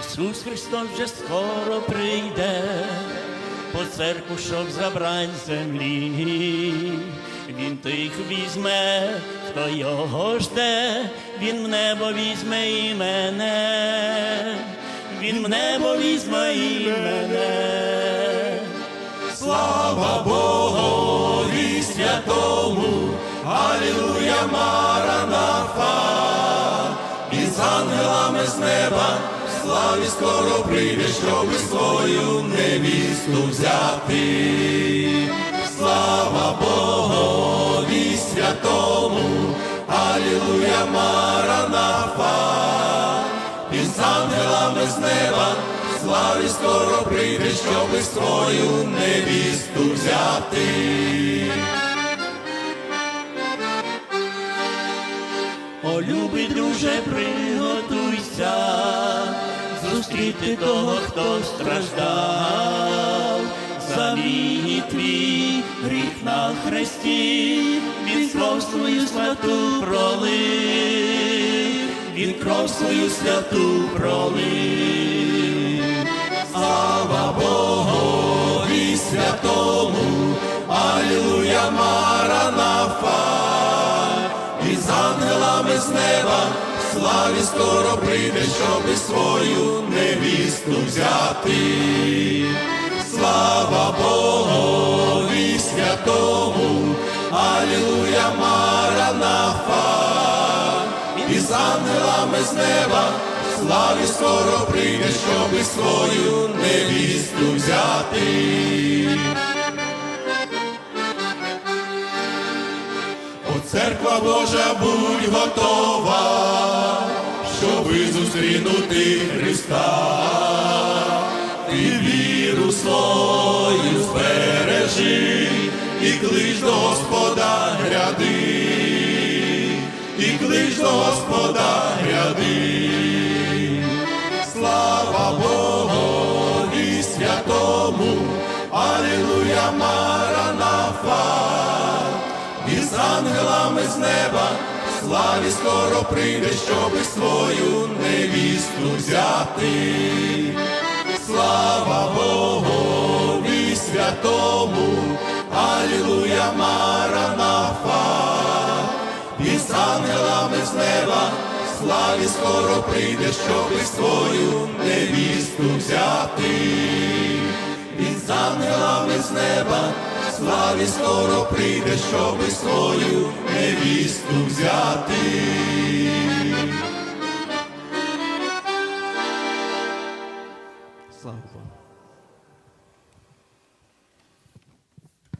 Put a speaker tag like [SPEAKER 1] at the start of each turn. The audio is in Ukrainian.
[SPEAKER 1] Ісус Христос вже скоро прийде, по церкву, щоб забрать землі. Він тих візьме, хто його жде, він в небо візьме і мене, він в небо візьме і мене. Слава Богові святому, Алілуя Маранафа, і з ангелами з неба славі скоро прийде, щоби свою невісту взяти. Слава Богові святому, Алілуя Маранафа, і з ангелами з неба славі скоро прийде, щоби свою невісту взяти. О, любий друже, приготуйся, зустріти того, хто страждав, за мій твій гріх на хресті, він кров свою святу пролив, він кров свою святу пролив. Слава Богові святому, Алілуя Маранафа, і з ангелами з неба славі скоро прийде, щоби свою невісту взяти. Слава Богові святому, Алілуя Маранафа, і з ангелами з неба славі скоро прийде, щоби свою невісту взяти. Церква Божа, будь готова, щоби зустрінути Христа, ти віру свою збережи, і клич до Господа гряди, і клич до Господа гряди. Слава Богові святому, Алілуя і з ангелами з неба славі скоро прийде, щоби свою невісту взяти. Слава Богові святому, Алілуя Маранафа, і з ангелами з неба славі скоро прийде, щоби свою невісту взяти. Він з ангелами з неба славі скоро прийде, щоби свою невісту взяти. Слава Богу.